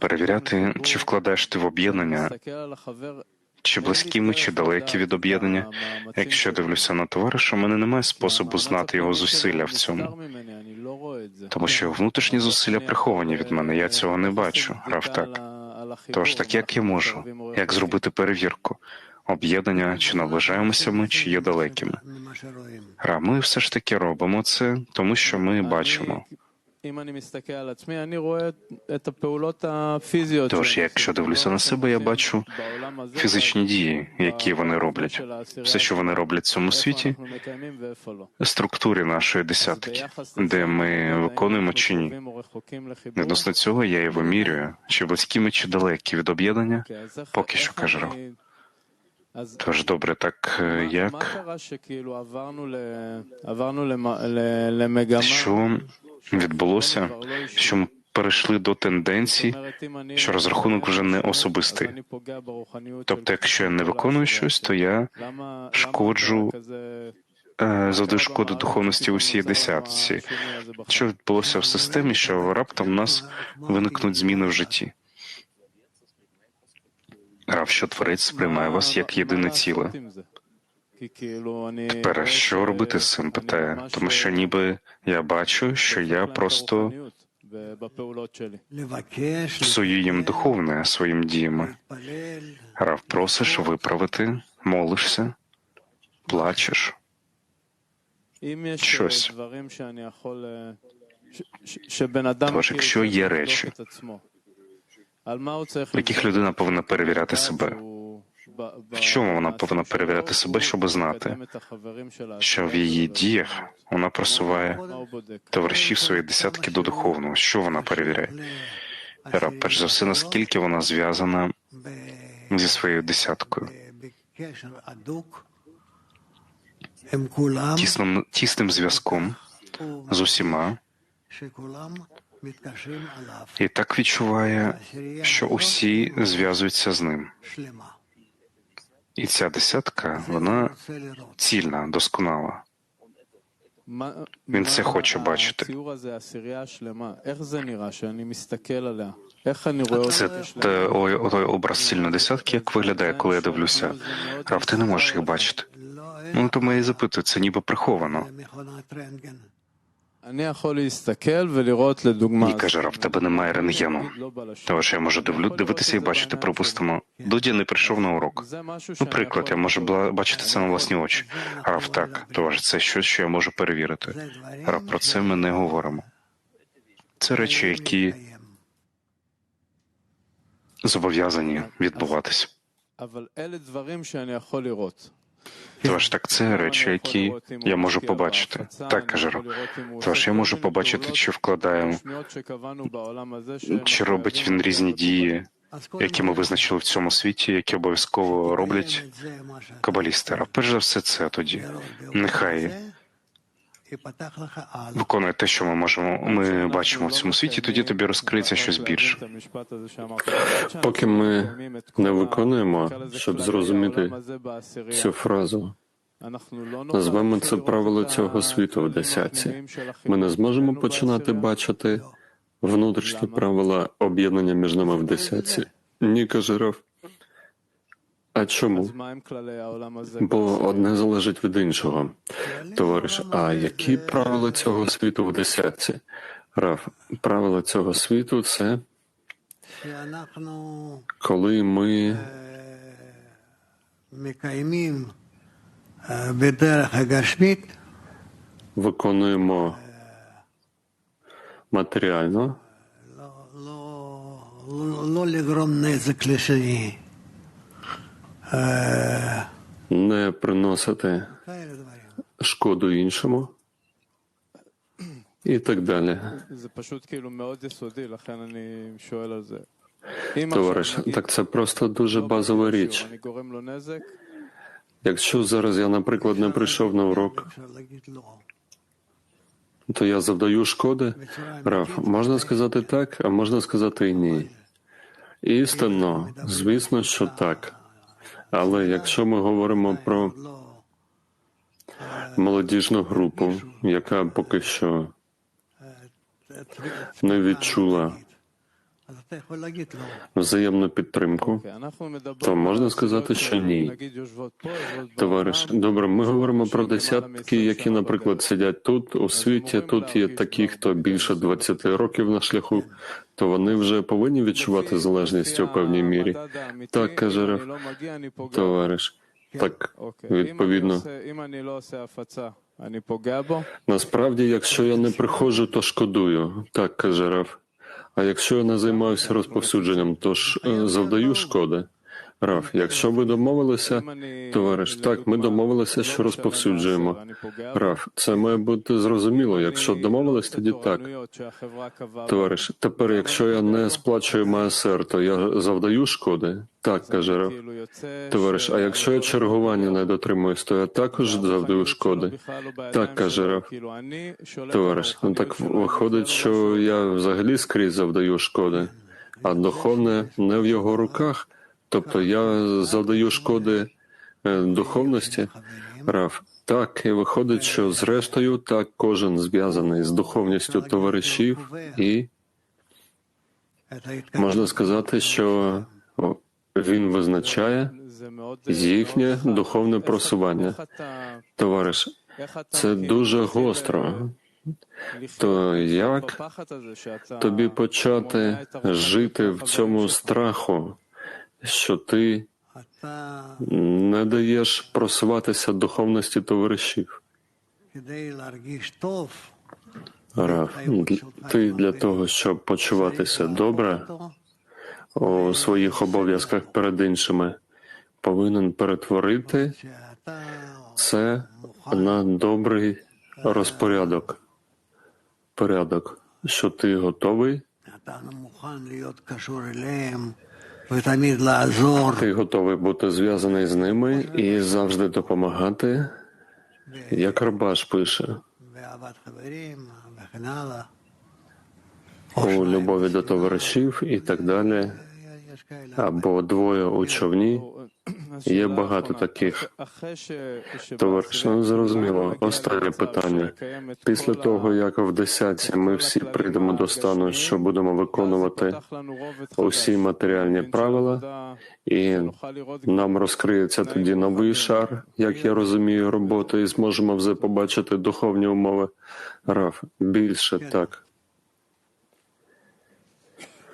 перевіряти, чи вкладаєш ти в об'єднання, чи близькі ми, чи далекі від об'єднання. Якщо я дивлюся на товариша, у мене немає способу знати його зусилля в цьому, тому що його внутрішні зусилля приховані від мене. Я цього не бачу. Рав так. Тож так як я можу? Як зробити перевірку? Об'єднання, чи наближаємося ми, чи є далекими? Ра, ми все ж таки робимо це, тому що ми бачимо. Тож, якщо дивлюся на себе, я бачу фізичні дії, які вони роблять. Все, що вони роблять в цьому світі, структурі нашої десятки, де ми виконуємо чи ні. Відносно цього я і вимірюю, чи близькі ми, чи далекі від об'єднання, поки що каже Рав. Тож добре, так як що відбулося, що ми перейшли до тенденцій, що розрахунок вже не особистий. Тобто, якщо я не виконую щось, то я шкоджу, е, завдаю шкоду духовності усій десятці. Що відбулося в системі, що раптом у нас виникнуть зміни в житті. Рав, що творець сприймає вас як єдине ціле. Тепер що робити з цим? питає, тому що ніби я бачу, що я просто псую їм духовне своїм діями. Рав, просиш виправити, молишся, плачеш. щось. Тож, якщо є речі, в яких людина повинна перевіряти себе, в чому вона повинна перевіряти себе, щоб знати, що в її діях вона просуває товаришів своєї десятки до духовного. Що вона перевіряє? Раб, перш за все, наскільки вона зв'язана зі своєю десяткою, тісним, тісним зв'язком з усіма, і так відчуває, що усі зв'язуються з ним. І ця десятка, вона цільна, досконала. Він це хоче бачити. Це той образ цільної десятки, як виглядає, коли я дивлюся. Рав, ти не можеш їх бачити. Ну, тому я і запитую, це ніби приховано. І каже, Рав, в тебе немає рентгену. Тож я можу дивлю, дивитися і бачити, припустимо, Дуді не прийшов на урок. Ну, приклад, я можу бачити це на власні очі. Рав, так, тож це щось, що я можу перевірити. Рав, про це ми не говоримо. Це речі, які зобов'язані відбуватися. Тож так, це речі, які я можу побачити. Так каже Ро. Тож я можу побачити, чи вкладає, чи робить він різні дії, які ми визначили в цьому світі, які обов'язково роблять кабалісти. А перш за все, це тоді. Нехай виконує те, що ми можемо. Ми бачимо в цьому світі, тоді тобі розкриється щось більше. Поки ми не виконуємо, щоб зрозуміти цю фразу. Назвемо це правило цього світу в десятці. Ми не зможемо починати бачити внутрішні правила об'єднання між нами в десятці. Ні, каже Раф. А чому? Бо одне залежить від іншого. Товариш, а які правила цього світу в десятці? Раф, правила цього світу це коли ми виконуємо матеріально не приносити шкоду іншому і так далі. Товариш, так це просто дуже базова річ. Якщо зараз я, наприклад, не прийшов на урок, то я завдаю шкоди. Раф, можна сказати так, а можна сказати і ні. Істинно, звісно, що так. Але якщо ми говоримо про молодіжну групу, яка поки що не відчула взаємну підтримку, то можна сказати, що ні. Товариш, добре, ми говоримо про десятки, які, наприклад, сидять тут у світі. Тут є такі, хто більше 20 років на шляху то вони вже повинні відчувати залежність у певній мірі. Так каже Реф, товариш. Так, відповідно. Насправді, якщо я не приходжу, то шкодую. Так каже Раф. А якщо я не займаюся розповсюдженням, то ж е, завдаю шкоди. Раф, якщо ви домовилися, товариш, так ми домовилися, що розповсюджуємо. Раф, це має бути зрозуміло. Якщо домовились, тоді так. Товариш, тепер, якщо я не сплачую МСР, то я завдаю шкоди. Так каже Раф. Товариш, а якщо я чергування не дотримуюсь, то я також завдаю шкоди. Так каже Раф. Товариш, ну так виходить, що я взагалі скрізь завдаю шкоди, а духовне не в його руках. Тобто я завдаю шкоди е, духовності. Раф, так, і виходить, що зрештою так кожен зв'язаний з духовністю товаришів, і можна сказати, що він визначає їхнє духовне просування. Товариш, це дуже гостро. То як тобі почати жити в цьому страху, що ти не даєш просуватися духовності товаришів. Раф, ну, ти для того, щоб почуватися добре у своїх обов'язках перед іншими, повинен перетворити це на добрий розпорядок. Порядок, що ти готовий ти готовий бути зв'язаний з ними і завжди допомагати, як Рабаш пише. У любові до товаришів і так далі. Або двоє у човні. Є багато таких. Товариш, ну, зрозуміло. Останнє питання. Після того, як в десятці ми всі прийдемо до стану, що будемо виконувати усі матеріальні правила, і нам розкриється тоді новий шар, як я розумію, роботи, і зможемо вже побачити духовні умови. Раф, більше так.